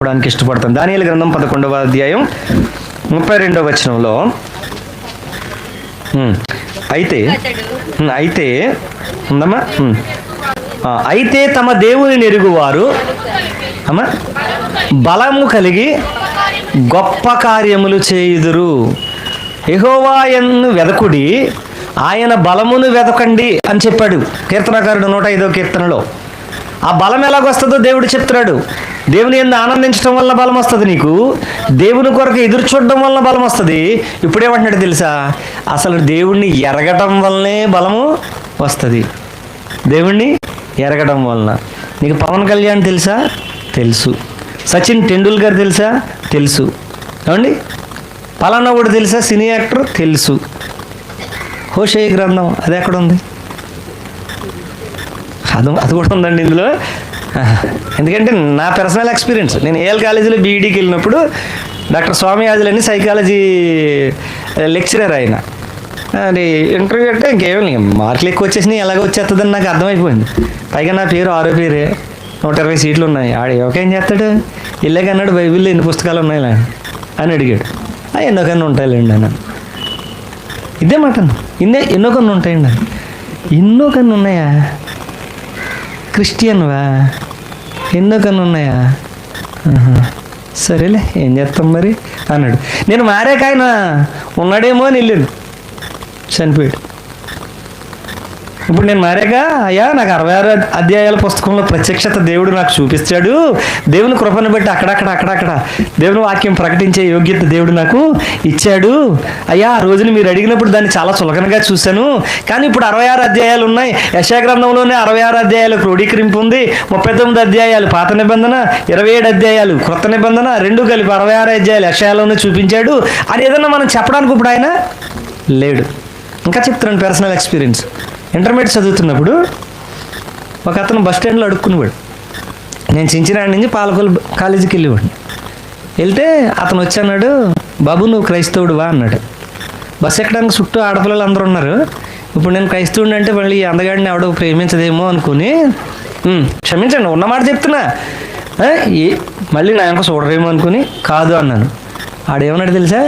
చెప్పడానికి ఇష్టపడతాం. దానియలు గ్రంథం పదకొండవ అధ్యాయం ముప్పై రెండవ వచనంలో అయితే అయితే ఉందమ్మా అయితే తమ దేవుని నెరుగువారు అమ్మా బలము కలిగి గొప్ప కార్యములు చేయుదురు. ఎహోవాయన్ను వెదకుడి ఆయన బలమును వెదకండి అని చెప్పాడు. కీర్తనకారుడు నూట ఐదో కీర్తనలో. ఆ బలం ఎలాగొస్తుందో దేవుడు చెప్తున్నాడు. దేవుని ఎందు ఆనందించడం వల్ల బలం వస్తుంది నీకు. దేవుని కొరకు ఎదురు చూడడం వల్ల బలం వస్తుంది. ఇప్పుడేమంటున్నాడు తెలుసా? అసలు దేవుణ్ణి ఎరగటం వల్లనే బలము వస్తుంది. దేవుణ్ణి ఎరగడం వలన. నీకు పవన్ కళ్యాణ్ తెలుసా? తెలుసు. సచిన్ టెండూల్కర్ తెలుసా? తెలుసు. ఏమండి? పలానా కూడా తెలుసా? Cine actor? తెలుసు. హోషే గ్రంథం అది ఎక్కడ ఉంది అది అది కూడా ఉందండి ఇందులో. ఎందుకంటే నా పర్సనల్ ఎక్స్పీరియన్స్ నేను ఏఎల్ కాలేజీలో బీఈడీకి వెళ్ళినప్పుడు డాక్టర్ స్వామి ఆదిలని సైకాలజీ లెక్చరర్ ఆయన. అది ఇంటర్వ్యూ అంటే ఇంకేం మార్కులు ఎక్కువ వచ్చేసినాయి ఎలాగ వచ్చేస్తుందని నాకు అర్థమైపోయింది. పైగా నా పేరు ఆరో పేరే. నూట ఇరవై సీట్లు ఉన్నాయి. ఆడ ఏం చేస్తాడు? ఇల్లేక అన్నాడు బైబిల్లో ఎన్ని పుస్తకాలు ఉన్నాయిలా అని అడిగాడు. ఎన్నో కన్నా ఉంటాయిలేండి అన్నాను ఇదే మాట ఇన్నే ఎన్నో కన్నా ఉంటాయండి ఎన్నో కన్నా ఉన్నాయా? క్రిస్టియన్వా? ఎన్నో కన్నా ఉన్నాయా సరేలే ఏం చేస్తాం మరి? అన్నాడు. నేను మారాక ఆయన ఉన్నాడేమో అని వెళ్ళాను. చనిపోయాడు. ఇప్పుడు నేను మారాక అయ్యా నాకు అరవై ఆరు అధ్యాయాల పుస్తకంలో ప్రత్యక్షత దేవుడు నాకు చూపిస్తాడు. దేవుని కృపను బట్టి అక్కడక్కడ అక్కడక్కడ దేవుని వాక్యం ప్రకటించే యోగ్యత దేవుడు నాకు ఇచ్చాడు. అయ్యా ఆ రోజున మీరు అడిగినప్పుడు దాన్ని చాలా చులకనగా చూశాను. కానీ ఇప్పుడు అరవై ఆరు అధ్యాయాలు ఉన్నాయి. యశాగ్రంథంలోనే అరవై ఆరు అధ్యాయాలు క్రోడీకరింపు ఉంది. ముప్పై తొమ్మిది అధ్యాయాలు పాత నిబంధన ఇరవై ఏడు అధ్యాయాలు క్రొత్త నిబంధన రెండు కలిపి అరవై ఆరు అధ్యాయాలు యశాయాలోనే చూపించాడు. అని ఏదన్నా మనం చెప్పడానికి ఇప్పుడు ఆయన లేడు. ఇంకా చెప్తున్నాను పర్సనల్ ఎక్స్పీరియన్స్ ఇంటర్మీడియట్ చదువుతున్నప్పుడు ఒక అతను బస్ స్టాండ్లో అడుక్కునేవాడు. నేను చించినాడి నుంచి పాలకొల్లు కాలేజీకి వెళ్ళేవాడిని. వెళ్తే అతను వచ్చి అన్నాడు బాబు నువ్వు క్రైస్తవుడువా అన్నాడు. బస్ ఎక్కడానికి చుట్టూ ఆడపిల్లలు అందరూ ఉన్నారు. ఇప్పుడు నేను క్రైస్తవుడిని అంటే మళ్ళీ ఈ అందగాడిని ఎవడో ప్రేమించదేమో అనుకుని క్షమించండి ఉన్నమాట చెప్తున్నా. ఏ మళ్ళీ నా వెనక చూడరేమో అనుకుని కాదు అన్నాను. ఆడేమన్నాడు తెలుసా?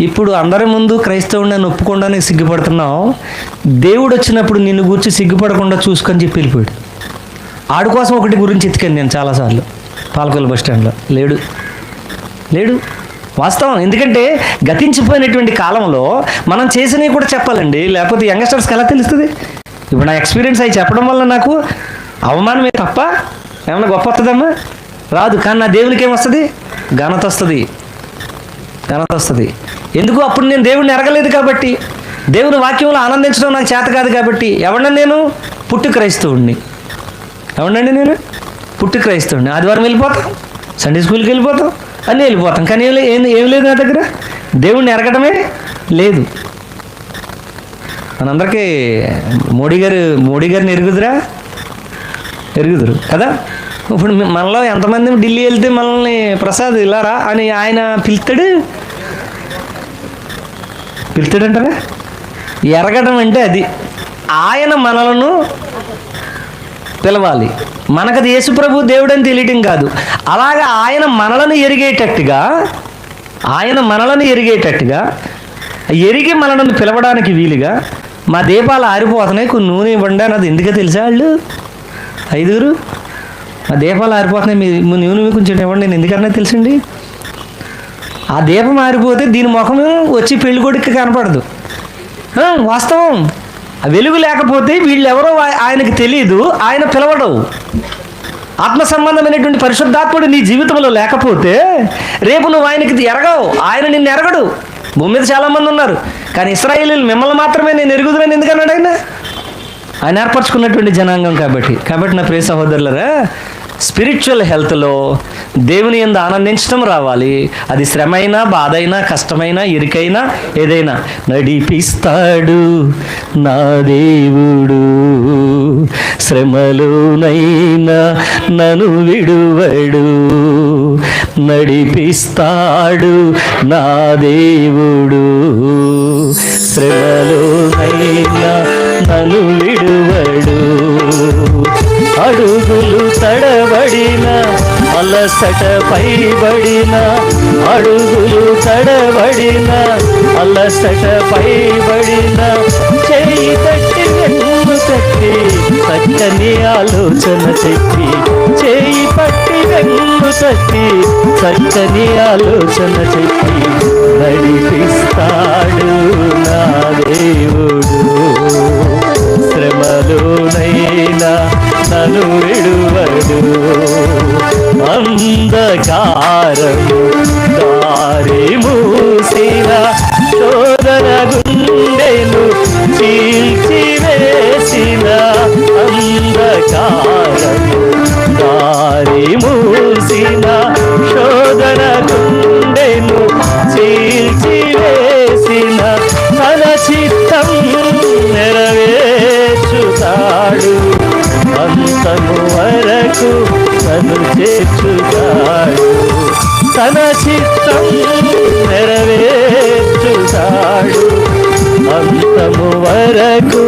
ఇప్పుడు అందరి ముందు క్రైస్తవుడిని ఒప్పుకోవడానికి సిగ్గుపడుతున్నావు. దేవుడు వచ్చినప్పుడు నిన్ను గురించి సిగ్గుపడకుండా చూసుకొని చెప్పి వెళ్ళిపోయాడు. ఆడు కోసం ఒకటి గురించి ఎత్తికాను నేను చాలాసార్లు పాలకొల్లు బస్ స్టాండ్లో. లేడు. లేడు. వాస్తవం. ఎందుకంటే గతించిపోయినటువంటి కాలంలో మనం చేసినవి కూడా చెప్పాలండి. లేకపోతే యంగ్స్టర్స్కి ఎలా తెలుస్తుంది? ఇప్పుడు నా ఎక్స్పీరియన్స్ అవి చెప్పడం వల్ల నాకు అవమానమే తప్ప ఏమన్నా గొప్ప వస్తుందమ్మా? రాదు. కానీ నా దేవునికి ఏమొస్తుంది ఘనత వస్తుంది. ఘనత వస్తుంది. ఎందుకు అప్పుడు నేను దేవుడిని ఎరగలేదు కాబట్టి? దేవుని వాక్యంలో ఆనందించడం నాకు చేత కాదు కాబట్టి. ఎవడండి నేను? పుట్టు క్రైస్తవుడిని ఎవడండి నేను? పుట్టి క్రైస్తవుడిని ఆదివారం వెళ్ళిపోతాం. సండే స్కూల్కి వెళ్ళిపోతాం. అన్నీ వెళ్ళిపోతాం. కానీ ఏం ఏం లేదు నా దగ్గర. దేవుణ్ణి ఎరగటమే లేదు. మనందరికీ మోడీ గారు మోడీ గారిని ఎరుగుదురా? ఎరుగుదురు. కదా? ఇప్పుడు మనలో ఎంతమంది ఢిల్లీ వెళ్తే మనల్ని ప్రసాద్ ఇలారా అని ఆయన పిలుస్తాడు పిలుస్తాడంటారా ఎరగడం అంటే అది. ఆయన మనలను పిలవాలి. మనకది యేసుప్రభు దేవుడని తెలియటం కాదు. అలాగా ఆయన మనలను ఎరిగేటట్టుగా ఆయన మనలను ఎరిగేటట్టుగా ఎరిగి మనలను పిలవడానికి వీలుగా మా దీపాలు ఆరిపోతున్నాయి. కొన్ని నూనె ఇవ్వండి అన్నది ఎందుకు తెలుసా వాళ్ళు? ఐదుగురు? మా దీపాలు ఆరిపోతున్నాయి. మీ మీ నూనె కొంచెం ఇవ్వండి. నేను ఎందుకన్నా తెలుసండి? ఆ దీపం మారిపోతే దీని ముఖం వచ్చి పెళ్ళి కొడుకు కనపడదు. వాస్తవం. ఆ వెలుగు లేకపోతే వీళ్ళెవరో ఆ- ఆయనకి తెలియదు ఆయన పిలవడవు ఆత్మ సంబంధమైనటువంటి పరిశుద్ధాత్ముడు నీ జీవితంలో లేకపోతే రేపు నువ్వు ఆయనకి ఎరగవు ఆయన నిన్ను ఎరగడు. భూమి మీద చాలామంది ఉన్నారు కానీ ఇస్రాయేలీలు మిమ్మల్ని మాత్రమే నేను ఎరుగుదునని ఎందుకన్నాడు ఆయన? ఆయన ఏర్పరచుకున్నటువంటి జనాంగం కాబట్టి. కాబట్టి నా ప్రియ సహోదరులరా స్పిరిచువల్ హెల్త్లో దేవుని ఎందు ఆనందించడం రావాలి. అది శ్రమ అయినా బాధ అయినా కష్టమైనా ఇరుకైనా ఏదైనా. నడిపిస్తాడు నా దేవుడు. శ్రమలోనైనా నన్ను విడువడు. నడిపిస్తాడు నా దేవుడు. శ్రమలోనైనా నన్ను విడువడు. అడుగులు తడబడిన అలసట పైబడిన అడుగులు తడబడిన అలసట పైబడిన చెయ్యి తట్టి వెన్ను తట్టి చక్కని ఆలోచన చెట్టి చేయి పట్టి వెన్ను తట్టి చక్కని ఆలోచన చెట్టి నడిపిస్తాడు నా దేవుడు. శ్రమలోనైనా నను విడువడు అంధకారం దారి మూసిన శోధన గుండెను చీల్చివేసిన అంధకారం అంతము వరకు తను చేర్చుతాడు. తన చిత్తం నెరవేర్చుతాడు. అంతము వరకు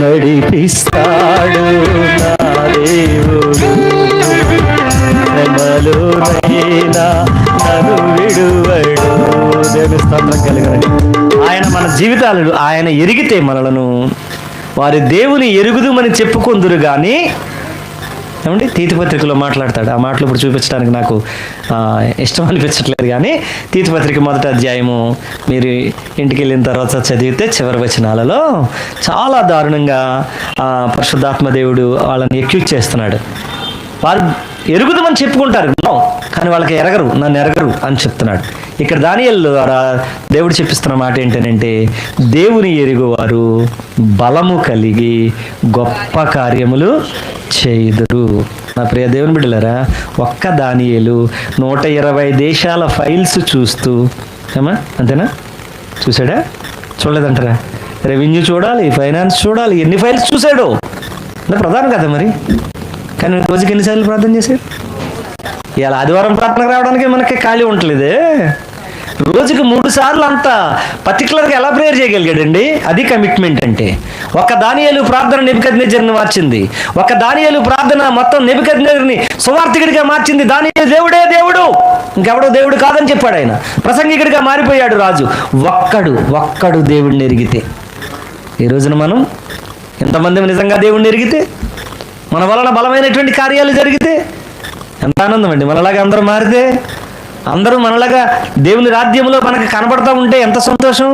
నడిపిస్తాడు నా దేవుడు. శ్రమలోనైనా నన్ను విడువడు. దేవుని స్తోత్రం కలగాలి ఆయన మన జీవితాలను ఆయన ఎరిగితే మనలను వారి దేవుని ఎరుగుదుమని చెప్పుకొందురు కానీ ఏమండి? తీతిపత్రికలో మాట్లాడతాడు. ఆ మాటలు ఇప్పుడు చూపించడానికి నాకు ఇష్టం అనిపించట్లేదు కానీ తీతిపత్రిక మొదటి అధ్యాయము మీరు ఇంటికి వెళ్ళిన తర్వాత చదివితే చివరి వచనాలలో చాలా దారుణంగా పరిశుద్ధాత్మ దేవుడు వాళ్ళని ఎక్యూజ్ చేస్తున్నాడు. వారు ఎరుగుదమని చెప్పుకుంటారు. కానీ వాళ్ళకి ఎరగరు నన్ను ఎరగరు అని చెప్తున్నాడు. ఇక్కడ దానియల్ ద్వారా దేవుడు చెప్పిస్తున్న మాట ఏంటంటే దేవుని ఎరుగువారు బలము కలిగి గొప్ప కార్యములు చేయుదురు. నా ప్రియ దేవుని బిడ్డలారా ఒక్క దానియేలు నూట ఇరవై దేశాల ఫైల్స్ చూస్తూ ఏమా? అంతేనా? చూసాడా చూడలేదంటారా? రెవెన్యూ చూడాలి ఫైనాన్స్ చూడాలి ఎన్ని ఫైల్స్ చూశాడు? అంటే ప్రధానం కదా మరి. కానీ రోజుకి ఎన్నిసార్లు ప్రార్థన చేశారు ఇలా ఆదివారం ప్రార్థనకు రావడానికి మనకి ఖాళీ ఉండలేదే రోజుకి మూడు సార్లు అంత పర్టికులర్గా ఎలా ప్రేయర్ చేయగలిగాడండి? అది కమిట్మెంట్ అంటే. ఒక దానియలు ప్రార్థన నిబికజ్ఞని మార్చింది. ఒక దానియాలు ప్రార్థన మొత్తం నిబికజ్ఞని సువార్థికుడిగా మార్చింది. దానియలు దేవుడే దేవుడు. ఇంకెవడో దేవుడు కాదని చెప్పాడు ఆయన. ప్రసంగికుడిగా మారిపోయాడు రాజు. ఒక్కడు ఒక్కడు దేవుడిని ఎరిగితే. ఈ రోజున మనం ఎంతమంది నిజంగా దేవుణ్ణి ఎరిగితే? మన వలన బలమైనటువంటి కార్యాలు జరిగితే? ఎంత ఆనందం అండి. మనలాగా అందరూ మారితే అందరూ మనలాగా దేవుని రాజ్యంలో మనకు కనబడతా ఉంటే ఎంత సంతోషం?